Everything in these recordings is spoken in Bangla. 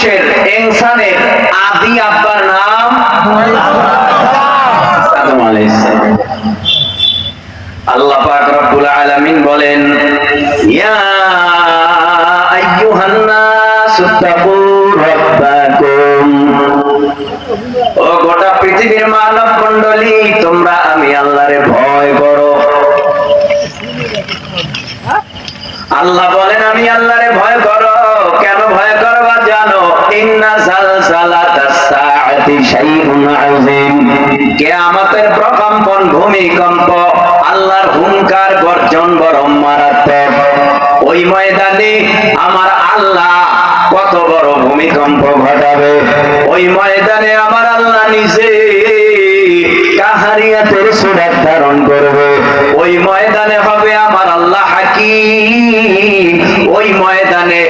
মানুষের, ইনসানের আদি আব্বার নাম আল্লাহ পাক রব্বুল আলামিন বলেন, ইয়া আইয়ুহান নাস, তাকু ও গোটা পৃথিবীর মানব মণ্ডলী তোমরা আমি আল্লাহরে ভয় করো। আল্লাহ বলেন, আমি আল্লাহরে ভয় করো কেন ভয় করবা জানো প্রকম্পন ভূমিকম্প? আল্লাহর ওই ময়দানে আমার আল্লাহ কত বড় ভূমিকম্প ঘটাবে? ওই ময়দানে আমার আল্লাহ নিজে কাহারিয়াতের সুরাত ধারণ করবে। ওই ময়দানে হবে আমার আল্লাহ হাকিম। ওই ময়দানে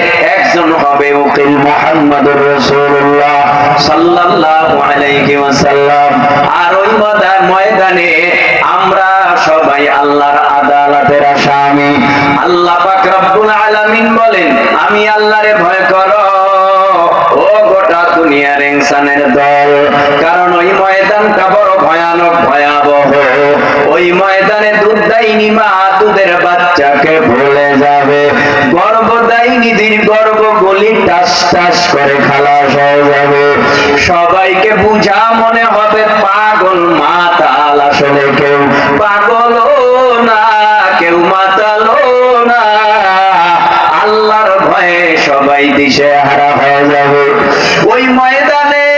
হবে উকিল মুহাম্মদুর রাসূলুল্লাহ সাল্লাল্লাহু আলাইহি ওয়াসাল্লাম। আর ওই ময়দা- ময়দানে আমরা সবাই আল্লাহর আদালতের আসামি। আল্লাহ পাক রব্বুল আলামিন বলেন, আমি আল্লাহরে ভয় করো গোটা দুনিয়ার ইনসানের দল। কারণ ওই ময়দানটা বড় ভয়ানক, ভয়াবহ। ওই ময়দানে দুধ দেয়নি মা, দুধের বাচ্চাকে ভুলে যাবে। গর্ভ দেয়নি দিন গর্ভ গলি টাস টাস করে খালাস হয়ে যাবে। সবাইকে বুঝা মনে হবে পাগল মাতাল আসলে কেউ। পাগলও না, কেউ মাতালও না। আল্লাহর ভয়ে সবাই দিশে হারা হয়ে যাবে। ওই ময়দানে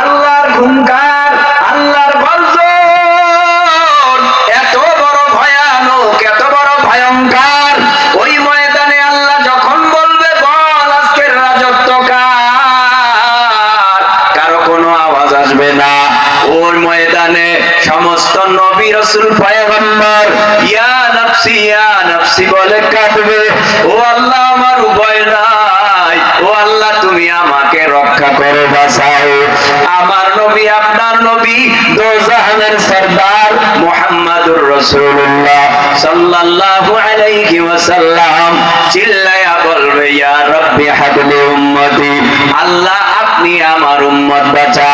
আল্লাহর হুঙ্কার, আল্লাহর কোনো আওয়াজ আসবে না। ময়দানে সমস্ত নবী রসুল পয়গম্বর, ইয়া ইয়া নফসি বলে কাঁদবে। তুমি আমাকে রক্ষা করো বাঁচাও। আমার নবী, আপনার নবী, দোজাহানের সরদার মুহাম্মাদুর রাসূলুল্লাহ সাল্লাল্লাহু আলাইহি ওয়াসাল্লাম চিল্লায়া বলবে, ইয়া রব্বি হাবলি উম্মতি, আল্লাহ, আপনি আমার উম্মত বাঁচান।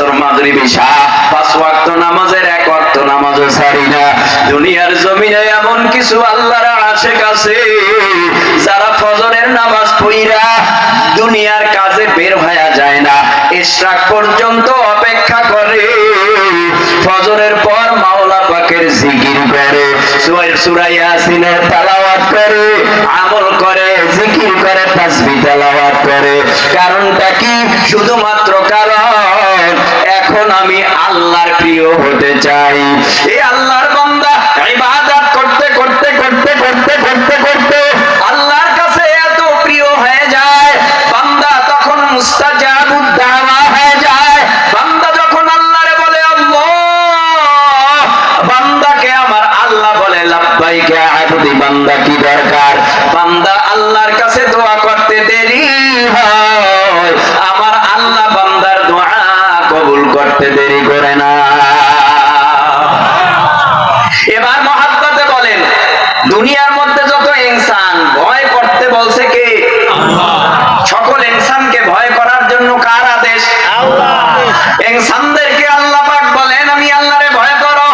আসর মাগরিব ইশা পাঁচ ওয়াক্ত নামাজের এক ওয়াক্ত নামাজও ছাড়ি না। দুনিয়ার জমিনে এমন কিছু আল্লাহর আছে, যারা ফজরের নামাজ পড়িরা দুনিয়ার কাজে বের হয়ে যায় না। ইশরাক পর্যন্ত অপেক্ষা করে, ফজরের পর মাওলা পাকের জিকির করে সূরা ইয়াসিনের তেলাওয়াত করে, আমল করে, জিকির করে তাসবিহ তেলাওয়াত করে। কারণটা কি? শুধুমাত্র কারণ আমি আল্লাহর প্রিয় হতে চাই এই আল্লাহর বান্দা, ইবাদত করতে করতে করতে করতে করতে করতে আল্লাহর কাছে এত প্রিয় হয়ে যায়। বান্দা তখন দাওয়া হয়ে যায়। বান্দা যখন আল্লাহরে বলে, আল্লাহ বান্দাকে আমার আল্লাহ বলে, লাব্বাইকে আবুদি বান্দা কি দরকার? বান্দা আল্লাহর কাছে দোয়া করতে দেরি হয়। করতে দেরি করে না। এবার মহাত্মাতে বলেন, দুনিয়ার মধ্যে যত ইনসান ভয় করতে বলছে কে? সকল ইনসানকে ভয় করার জন্য কার আদেশ? ইনসানদেরকে আল্লাহ পাক বলেন, আমি আল্লাহরে ভয় করো।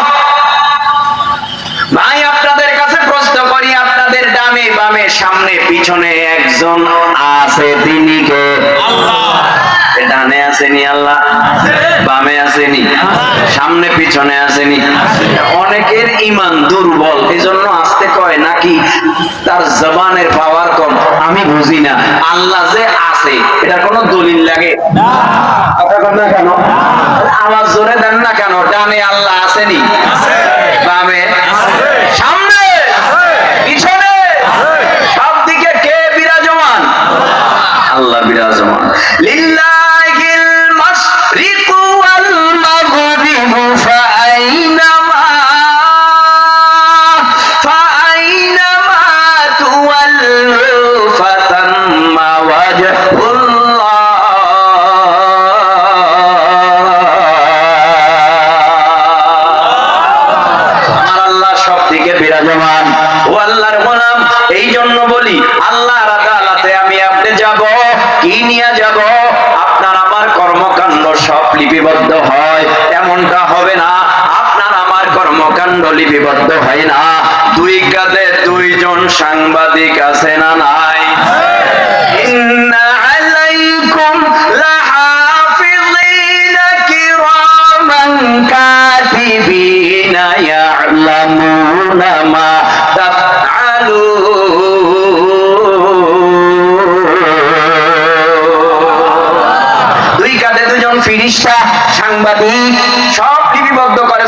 ভাই, আপনাদের কাছে প্রশ্ন করি, আপনাদের ডানে বামে সামনে পিছনে একজন আছে, তিনি কে? আসেনি আল্লাহ, বামে আসেনি, সামনে পিছনে আসেনি। অনেকের ইমান দুর্বল এই জন্য আসতে কয় নাকি তার জবানের পাওয়ার কম, আমি বুঝি না। আল্লাহ যে আছে এটা কোনো দলিল লাগে? না আওয়াজ জোরে দেন না কেন? ডানে আল্লাহ আসেনি, বামে সামনে, পিছনে সব দিকে কে বিরাজমান? আল্লাহ বিরাজমান। বিরাজমান ও আল্লাহর গোলাম এই জন্য বলি, আল্লাহর আদালতে আমি আপনি যাব, কি নিয়ে যাব? আপনার আমার কর্মকাণ্ড সব লিপিবদ্ধ হয়, এমনটা হবে না। আপনার আমার কর্মকাণ্ড লিপিবদ্ধ হয় না। দুই কাঁধে দুইজন সাংবাদিক আছে না নাই? ফিরিস্তা সাংবাদিক সব লিপিবদ্ধ করে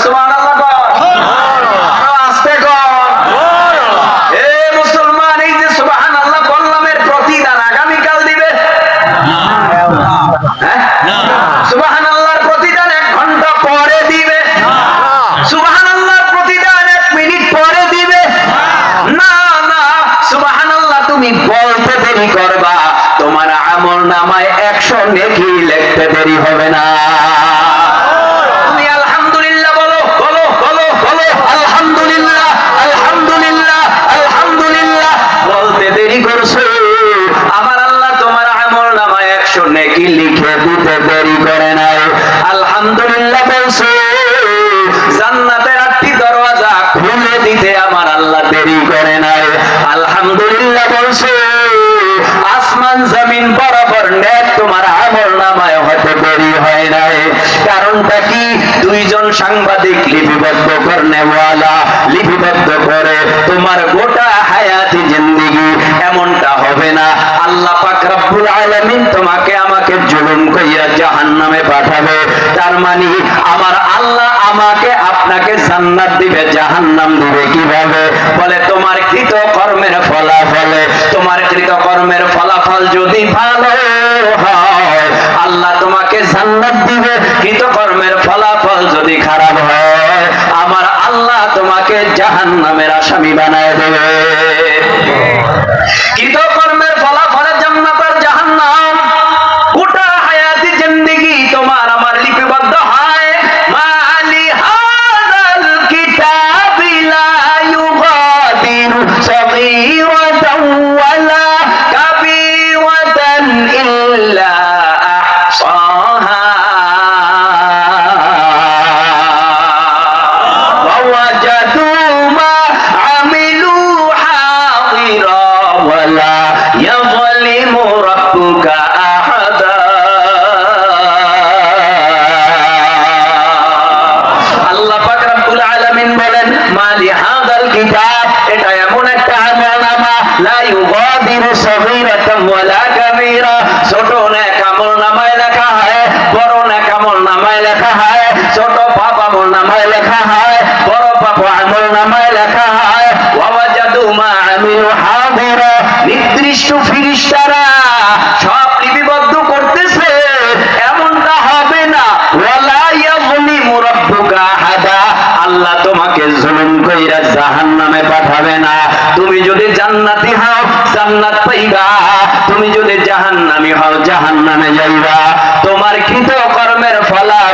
বললাম এর প্রতিদান হ্যাঁ? পরে দিবে। না না তুমি করবা। তোমার আমল নামায় একশো নেকি হবে না। আসমান জমিন বরাবর নেক তোমার নামায় হতে দেরি হয় নাই। কারণটা কি? দুইজন সাংবাদিক লিপিবদ্ধ করনেওয়ালা, লিপিবদ্ধ করে তোমার গোটা হায়াতি জিন্দিগি এমনটা হবে না। আল্লাহ পাক রব্বুল তোমাকে আমাকে জুলুম কইয়া জাহান্নামে পাঠাবে। তার মানে আমার আল্লাহ আমাকে আপনাকে জান্নাত দিবে, জাহান্নাম দিবে কীভাবে? বলে, তোমার কৃত কর্মের ফলাফলে, তোমার কৃত কর্মের ফলাফল যদি ভালো হয়, আল্লাহ তোমাকে জান্নাত দিবে কৃত কর্মের ফলাফল যদি খারাপ হয়, আমার আল্লাহ তোমাকে জাহান্নামের আসামি বানায় লেখা হয় বড় লেখা হয় ছোট লেখা হয় বড় লেখা হয়। মা নির্দিষ্ট ফিরিস্তারা সব লিপিবদ্ধ করতেছে এমনটা হবে না ওয়ালা ইয়াযলিমু রাব্বুকা আহাদা আল্লাহ তোমাকে জুলুম কইরা জাহান্নামে পাঠাবে না তুমি যদি জান্নাতি হও জান্নাত পাইবা তুমি যদি জাহান্নামী হও জাহান্নামে যাইবা। তোমার কৃত কর্মের ফলাফলে